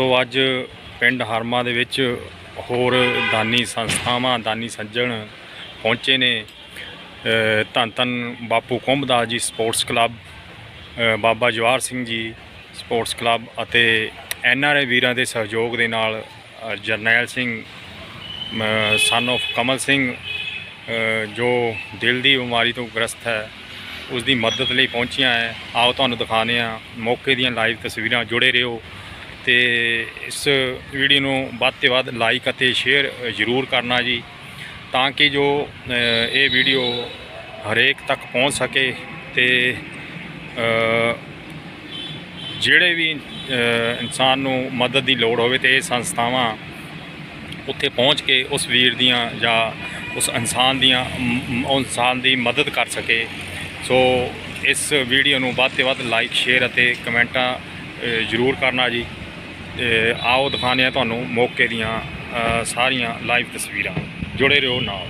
ਸੋ ਅੱਜ ਪਿੰਡ ਹਰਮਾ ਦੇ ਵਿੱਚ ਹੋਰ ਦਾਨੀ ਸੰਸਥਾਵਾਂ, ਦਾਨੀ ਸੱਜਣ ਪਹੁੰਚੇ ਨੇ ਧੰਨ ਧੰਨ ਬਾਪੂ Kumbhdas ji sports club Baba Jawahar Singh ji sports club ਅਤੇ ਐਨ ਆਰ ਆਈ ਵੀਰਾਂ ਦੇ ਸਹਿਯੋਗ ਦੇ ਨਾਲ ਜਰਨੈਲ ਸਿੰਘ ਸਨ of ਕਮਲ ਸਿੰਘ ਜੋ ਦਿਲ ਦੀ ਬਿਮਾਰੀ ਤੋਂ ਗ੍ਰਸਤ ਹੈ ਉਸ ਦੀ ਮਦਦ ਲਈ ਪਹੁੰਚੀਆਂ ਹੈ। ਆਓ ਤੁਹਾਨੂੰ ਦਿਖਾਉਂਦੇ ਹਾਂ ਮੌਕੇ ਦੀਆਂ ਲਾਈਵ ਤਸਵੀਰਾਂ। ਜੁੜੇ ਰਹੋ ਤੇ ਇਸ ਵੀਡੀਓ ਨੂੰ ਵੱਧ ਤੋਂ ਵੱਧ ਲਾਈਕ ਅਤੇ ਸ਼ੇਅਰ ਜ਼ਰੂਰ ਕਰਨਾ ਜੀ, ਤਾਂ ਕਿ ਜੋ ਇਹ ਵੀਡੀਓ ਹਰੇਕ ਤੱਕ ਪਹੁੰਚ ਸਕੇ ਤੇ ਜਿਹੜੇ ਵੀ ਇਨਸਾਨ ਨੂੰ ਮਦਦ ਦੀ ਲੋੜ ਹੋਵੇ ਤੇ ਇਹ ਸੰਸਥਾਵਾਂ ਉੱਥੇ ਪਹੁੰਚ ਕੇ ਉਸ ਵੀਰ ਦੀਆਂ ਜਾਂ ਉਸ ਇਨਸਾਨ ਦੀਆਂ, ਮ- ਇਨਸਾਨ ਦੀ ਮਦਦ ਕਰ ਸਕੇ। ਸੋ ਇਸ ਵੀਡੀਓ ਨੂੰ ਵੱਧ ਤੋਂ ਵੱਧ ਲਾਈਕ ਸ਼ੇਅਰ ਅਤੇ ਕਮੈਂਟਾਂ ਜ਼ਰੂਰ ਕਰਨਾ ਜੀ। ਆਓ ਦਿਖਾਉਂਦੇ ਹਾਂ ਤੁਹਾਨੂੰ ਮੌਕੇ ਦੀਆਂ ਸਾਰੀਆਂ ਲਾਈਵ ਤਸਵੀਰਾਂ। ਜੁੜੇ ਰਹੋ ਨਾਲ।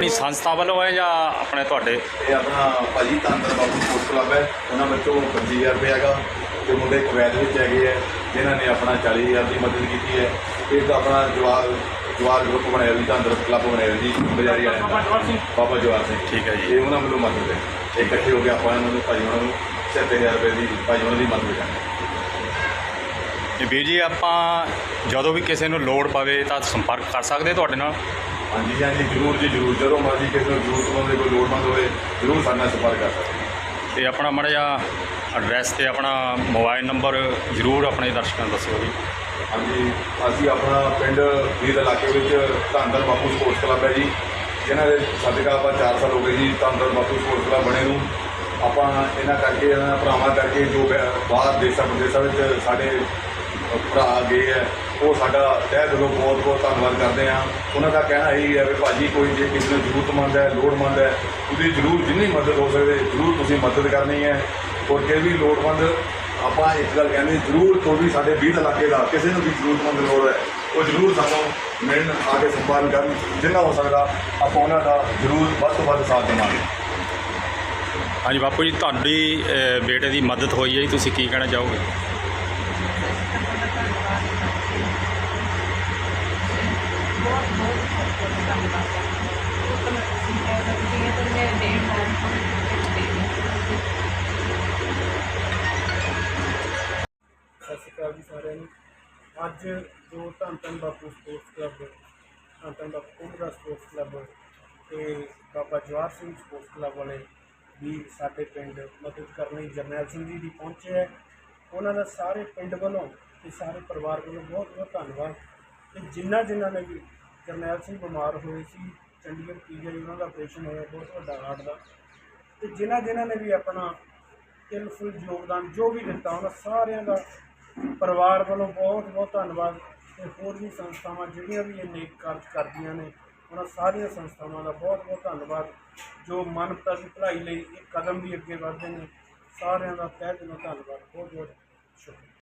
ਆਪਣੀ ਸੰਸਥਾ ਵੱਲੋਂ ਹੈ ਜਾਂ ਆਪਣੇ ਤੁਹਾਡੇ? ਇਹ ਆਪਣਾ ਭਾਜੀ ਤਾਂਦਰ ਬਾਬੂ ਸਪੋਰਟਸ ਕਲੱਬ ਹੈ। ਉਹਨਾਂ ਵਿੱਚੋਂ 25000 ਰੁਪਏ ਹੈਗਾ ਤੇ ਮੁੰਡੇ ਕੁਵੈਤ ਵਿੱਚ ਹੈਗੇ ਹੈ ਜਿਨ੍ਹਾਂ ਨੇ ਆਪਣਾ 40000 ਦੀ ਮਦਦ ਕੀਤੀ ਹੈ। ਇੱਕ ਆਪਣਾ ਜਵਾਰ ਜਵਾਰ ਗਰੁੱਪ ਬਣਾਇਆ ਵੀ ਤਾਂਦਰ ਕਲੱਬ ਬਣਾਇਆ ਜੀ ਬਜ਼ਾਰੀ ਵਾਲਿਆਂ ਦਾ। ਬਾਬਾ ਜਵਾਰ ਸਿੰਘ। ਠੀਕ ਹੈ ਜੀ। ਇਹ ਉਹਨਾਂ ਵੱਲੋਂ ਮਦਦ ਹੈ। ਇਹ ਇਕੱਠੇ ਹੋ ਕੇ ਆਪਾਂ ਇਹਨਾਂ ਨੂੰ ਭਾਜੀ ਉਹਨਾਂ ਨੂੰ 7000 ਰੁਪਏ ਦੀ ਭਾਜੀ ਉਹਨਾਂ ਦੀ ਮਦਦ ਕਰਾਂਗੇ। ਇਹ ਵੀਰ ਜੀ ਆਪਾਂ ਜਦੋਂ ਵੀ ਕਿਸੇ ਨੂੰ ਲੋੜ ਪਵੇ ਤਾਂ ਸੰਪਰਕ ਕਰ ਸਕਦੇ ਤੁਹਾਡੇ ਨਾਲ? ਹਾਂਜੀ ਹਾਂਜੀ ਜ਼ਰੂਰ ਜੀ ਜ਼ਰੂਰ। ਜਦੋਂ ਮਰਜ਼ੀ ਕਿਸੇ ਨੂੰ ਜ਼ਰੂਰਤਮੰਦ ਕੋਈ ਲੋੜਵੰਦ ਹੋਵੇ ਜ਼ਰੂਰ ਸਾਡੇ ਨਾਲ ਸੰਪਰਕ ਕਰ ਸਕਦੇ ਤੇ ਆਪਣਾ ਮਾੜਾ ਜਿਹਾ ਐਡਰੈਸ ਤੇ ਆਪਣਾ ਮੋਬਾਈਲ ਨੰਬਰ ਜ਼ਰੂਰ ਆਪਣੇ ਦਰਸ਼ਕਾਂ ਨੂੰ ਦੱਸਿਓ ਜੀ। ਹਾਂਜੀ ਅਸੀਂ ਆਪਣਾ ਪਿੰਡ ਵੀਰ ਇਲਾਕੇ ਵਿੱਚ ਧੰਦਰ ਬਾਪੂ ਸਪੋਰਟਸ ਕਲੱਬ ਹੈ ਜੀ। ਜਿਨ੍ਹਾਂ ਦੇ ਸਾਡੇ ਕੋਲ ਆਪਾਂ 4 ਸਾਲ ਹੋ ਗਏ ਜੀ ਧੰਦਰ ਬਾਪੂ ਸਪੋਰਟਸ ਕਲੱਬ ਬਣੇ ਨੂੰ। ਆਪਾਂ ਇਹਨਾਂ ਕਰਕੇ, ਇਹਨਾਂ ਭਰਾਵਾਂ ਕਰਕੇ ਜੋ ਬਾਹਰ ਦੇਸ਼ਾਂ ਵਿਦੇਸ਼ਾਂ ਵਿੱਚ ਸਾਡੇ ਭਰਾ ਗਏ ਹੈ, ਉਹ ਸਾਡਾ ਤਹਿ ਦਿਲੋਂ ਬਹੁਤ ਬਹੁਤ ਧੰਨਵਾਦ ਕਰਦੇ ਹਾਂ। ਉਹਨਾਂ ਦਾ ਕਹਿਣਾ ਇਹੀ ਹੈ ਵੀ ਭਾਜੀ, ਕੋਈ ਜੇ ਕਿਸੇ ਨੂੰ ਜ਼ਰੂਰਤਮੰਦ ਹੈ, ਲੋੜਮੰਦ ਹੈ ਉਹਦੀ ਜ਼ਰੂਰ ਜਿੰਨੀ ਮਦਦ ਹੋ ਸਕੇ, ਜ਼ਰੂਰ ਤੁਸੀਂ ਮਦਦ ਕਰਨੀ ਹੈ। ਔਰ ਜੇ ਵੀ ਲੋੜਵੰਦ ਆਪਾਂ ਇੱਕ ਗੱਲ ਕਹਿੰਦੇ ਜ਼ਰੂਰ ਕੋਈ ਵੀ ਸਾਡੇ 20 ਇਲਾਕੇ ਦਾ, ਕਿਸੇ ਨੂੰ ਵੀ ਜ਼ਰੂਰਤਮੰਦ ਲੋੜ ਹੈ, ਉਹ ਜ਼ਰੂਰ ਸਾਨੂੰ ਮਿਲਣ, ਆ ਕੇ ਸੰਪਰਕ ਕਰਨ, ਜਿੰਨਾ ਹੋ ਸਕਦਾ, ਆਪਾਂ ਉਹਨਾਂ ਦਾ ਜ਼ਰੂਰ ਵੱਧ ਤੋਂ ਵੱਧ ਸਾਥ ਦੇਵਾਂਗੇ। ਹਾਂਜੀ ਬਾਪੂ ਜੀ ਤੁਹਾਡੀ ਅ, ਬੇਟੇ ਦੀ ਮਦਦ ਹੋਈ ਹੈ ਜੀ ਤੁਸੀਂ ਕੀ ਕਹਿਣਾ ਚਾਹੋਗੇ? ਸਤਿ ਸ਼੍ਰੀ ਅਕਾਲ ਜੀ ਸਾਰਿਆਂ ਨੂੰ। ਅੱਜ ਜੋ ਧੰਨ ਧੰਨ ਬਾਪੂ ਸਪੋਰਟਸ ਕਲੱਬ ਧੰਨ ਧੰਨ ਬਾਪੂ ਕੁੰਭਰਾ ਸਪੋਰਟਸ ਕਲੱਬ ਤੇ ਬਾਬਾ ਜਵਾਹਰ ਸਿੰਘ ਸਪੋਰਟਸ ਕਲੱਬ ਵਾਲੇ ਵੀ ਸਾਡੇ ਪਿੰਡ ਮਦਦ ਕਰਨ ਲਈ ਜਰਨੈਲ ਸਿੰਘ ਜੀ ਦੀ ਪਹੁੰਚੇ ਹੈ। ਉਹਨਾਂ ਦਾ ਸਾਰੇ ਪਿੰਡ ਵੱਲੋਂ ਤੇ ਸਾਰੇ ਪਰਿਵਾਰ ਵੱਲੋਂ ਬਹੁਤ ਬਹੁਤ ਧੰਨਵਾਦ। ਤੇ ਜਿਨ੍ਹਾਂ ਜਿਨ੍ਹਾਂ ਨੇ ਵੀ ਜਰਨੈਲ ਸਿੰਘ ਬਿਮਾਰ ਹੋਏ ਸੀ, ਚੰਡੀਗੜ੍ਹ ਪੀਜੀਆਈ ਉਹਨਾਂ ਦਾ ਆਪਰੇਸ਼ਨ ਹੋਇਆ, ਬਹੁਤ ਵੱਡਾ ਹਾਰਟ ਦਾ। ਤੇ ਜਿਨ੍ਹਾਂ ਜਿਨ੍ਹਾਂ ਨੇ ਵੀ ਆਪਣਾ ਤਿਲਫੁਲ ਯੋਗਦਾਨ ਜੋ ਵੀ ਦਿੱਤਾ, ਉਹਨਾਂ ਸਾਰਿਆਂ ਦਾ ਪਰਿਵਾਰ ਵੱਲੋਂ ਬਹੁਤ ਬਹੁਤ ਧੰਨਵਾਦ। ਤੇ ਹੋਰ ਵੀ ਸੰਸਥਾਵਾਂ ਜਿਹੜੀਆਂ ਵੀ ਇਹ ਨੇਕ ਕਾਰਜ ਕਰਦੀਆਂ ਨੇ ਉਹਨਾਂ ਸਾਰੀਆਂ ਸੰਸਥਾਵਾਂ ਦਾ ਬਹੁਤ ਬਹੁਤ ਧੰਨਵਾਦ। ਜੋ ਮਨਪਤਾ ਦੀ ਭਲਾਈ ਲਈ ਇਹ ਕਦਮ ਵੀ ਅੱਗੇ ਵਧਦੇ ਨੇ, ਸਾਰਿਆਂ ਦਾ ਤਹਿ ਦਿਲੋਂ ਧੰਨਵਾਦ। ਬਹੁਤ ਬਹੁਤ ਸ਼ੁਕਰੀਆ।